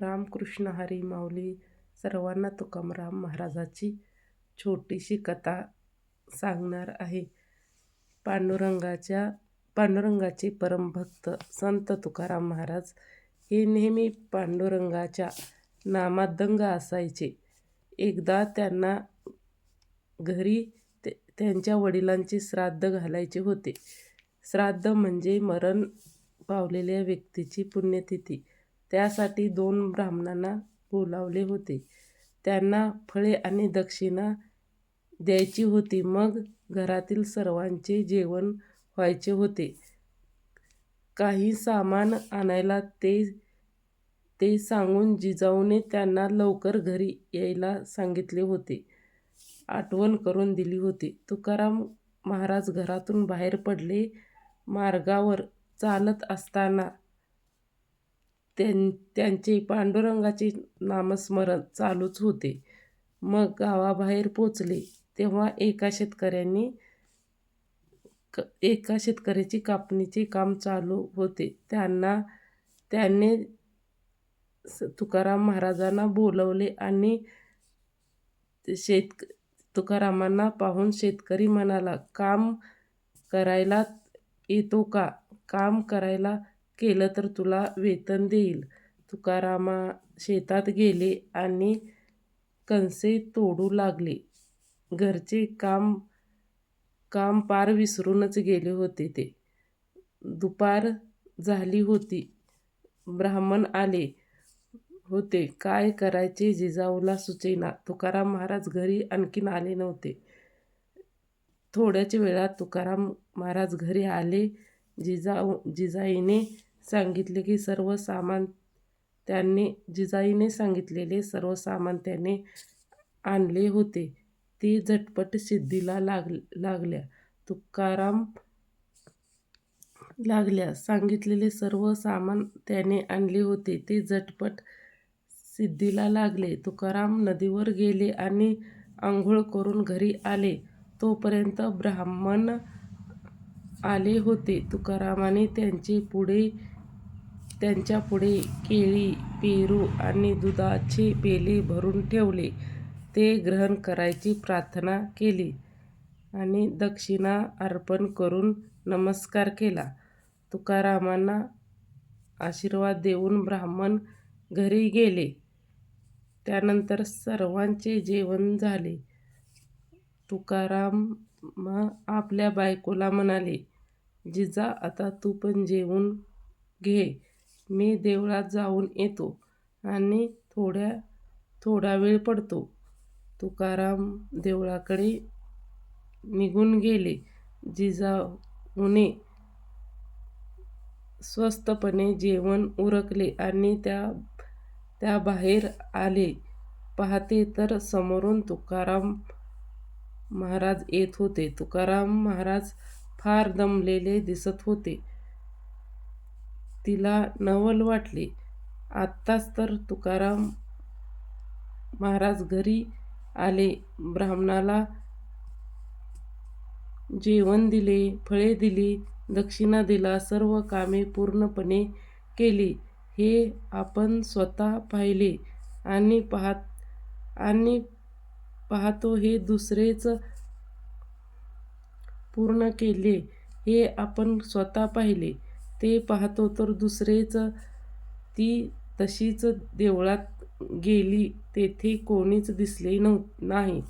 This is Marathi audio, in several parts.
रामकृष्ण हरी माऊली सर्वांना तुकाराम महाराजाची छोटीशी कथा सांगणार आहे. पांडुरंगाच्या पांडुरंगाचे परमभक्त संत तुकाराम महाराज हे नेहमी पांडुरंगाच्या नामात दंग असायचे. एकदा त्यांना घरी ते त्यांच्या वडिलांचे श्राद्ध घालायचे होते. श्राद्ध म्हणजे मरण पावलेल्या व्यक्तीची पुण्यतिथी. त्यासाठी दोन ब्राह्मणांना बोलावले होते. त्यांना फळे आणि दक्षिणा द्यायची होती. मग घरातील सर्वांचे जेवण व्हायचे होते. काही सामान आणायला ते ते सांगून जिजाऊने त्यांना लवकर घरी यायला सांगितले होते. आठवण करून दिली होती. तुकाराम महाराज घरातून बाहेर पडले. मार्गावर चालत असताना त्यां त्यांचे पांडुरंगाचे नामस्मरण चालूच होते. मग गावाबाहेर पोचले तेव्हा एका शेतकऱ्यानी क एका शेतकऱ्याची कापणीचे काम चालू होते. त्यांना त्याने तुकाराम महाराजांना बोलावले आणि तुकारामांना पाहून शेतकरी म्हणाला, काम करायला येतो का? काम करायला केलं तर तुला वेतन देईल तुकारामा शेतात गेले आणि कणसे तोडू लागले. घरचे काम काम पार विसरूनच गेले होते ते. दुपार झाली होती. ब्राह्मण आले होते. काय करायचे जिजाऊला सुचेना. तुकाराम महाराज घरी आणखीन आले नव्हते. थोड्याच वेळात तुकाराम महाराज घरी आले. जिजाऊ जिजाईने सांगितले की सर्व सामान त्यांनी जिजाईने सांगितलेले सर्व सामान त्याने आणले होते ते झटपट सिद्धीला लाग लागल्या तुकाराम लागल्या. सांगितलेले सर्व सामान त्याने आणले होते ते झटपट सिद्धीला लागले. तुकाराम नदीवर गेले आणि आंघोळ करून घरी आले तोपर्यंत ब्राह्मण आले होते. तुकारामाने त्यांचे पुढे त्यांच्यापुढे केळी, पेरू आणि दुधाचे पेले भरून ठेवले. ते ग्रहण करायची प्रार्थना केली आणि दक्षिणा अर्पण करून नमस्कार केला. तुकारामांना आशीर्वाद देऊन ब्राह्मण घरी गेले. त्यानंतर सर्वांचे जेवण झाले. तुकाराम आपल्या बायकोला म्हणाले, जिजा आता तू पण जेवून घे. मी देवळात जाऊन येतो आणि थोड्या थोडा वेळ पडतो. तुकाराम देवळाकडे निघून गेले. जिजाऊने स्वस्तपणे जेवण उरकले आणि त्या त्या बाहेर आले. पाहते तर समोरून तुकाराम महाराज येत होते. तुकाराम महाराज फार दमलेले दिसत होते. तिला नवल वाटले. आत्ताच तर तुकाराम महाराज घरी आले. ब्राह्मणाला जेवण दिले, फळे दिली, दक्षिणा दिला सर्व कामे पूर्णपणे केली हे आपण स्वतः पाहिले आणि पाहत आणि पाहतो हे दुसरेच पूर्ण केले हे आपण स्वतः पाहिले. ते पाहतो तर दुसरेच. ती तशीच देवळात गेली तेथे कोणीच दिसले नाही.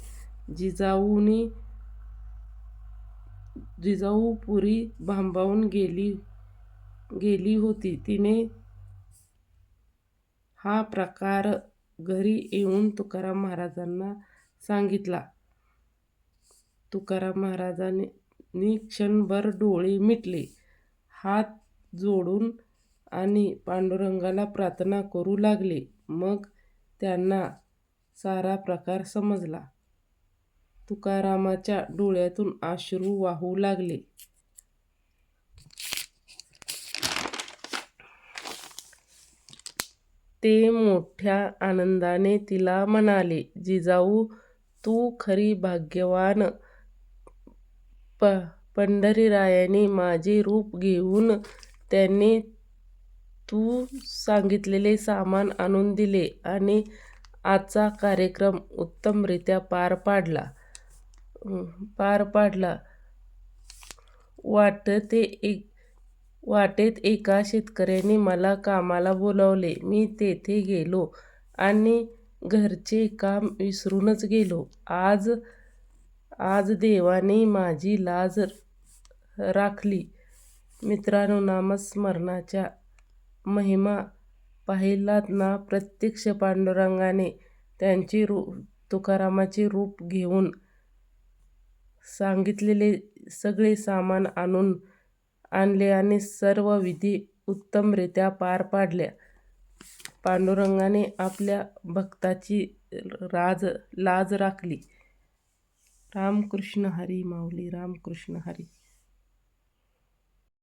जिजाऊने जिजाऊ पुरी भांबावून गेली गेली होती. तिने हा प्रकार घरी येऊन तुकाराम महाराजांना सांगितला. तुकाराम महाराजांनी क्षणभर डोळे मिटले, हात जोडून आणि पांडुरंगाला प्रार्थना करू लागले. मग त्यांना सारा प्रकार समजला. तुकारामाच्या डोळ्यातून अश्रू वाहू लागले. ते मोठ्या आनंदाने तिला म्हणाले, जिजाऊ तू खरी भाग्यवान. प पंढरीरायाने माझे रूप घेऊन त्याने तू सांगितलेले सामान आणून दिले आणि आजचा कार्यक्रम उत्तमरित्या पार पाडला पार पाडला वाटते एक वाटेत एका शेतकऱ्याने मला कामाला बोलावले. मी तेथे गेलो आणि घरचे काम विसरूनच गेलो. आज आज देवाने माझी लाज राखली. मित्रांनो, नामस्मरणाच्या महिमा पाहिलात ना? प्रत्यक्ष पांडुरंगाने त्यांचे रू तुकारामाचे रूप घेऊन सांगितलेले सगळे सामान आणून आणले आणि सर्व विधी उत्तमरित्या पार पाडल्या. पांडुरंगाने आपल्या भक्ताची राज लाज राखली. रामकृष्ण हरी माऊली रामकृष्ण हरी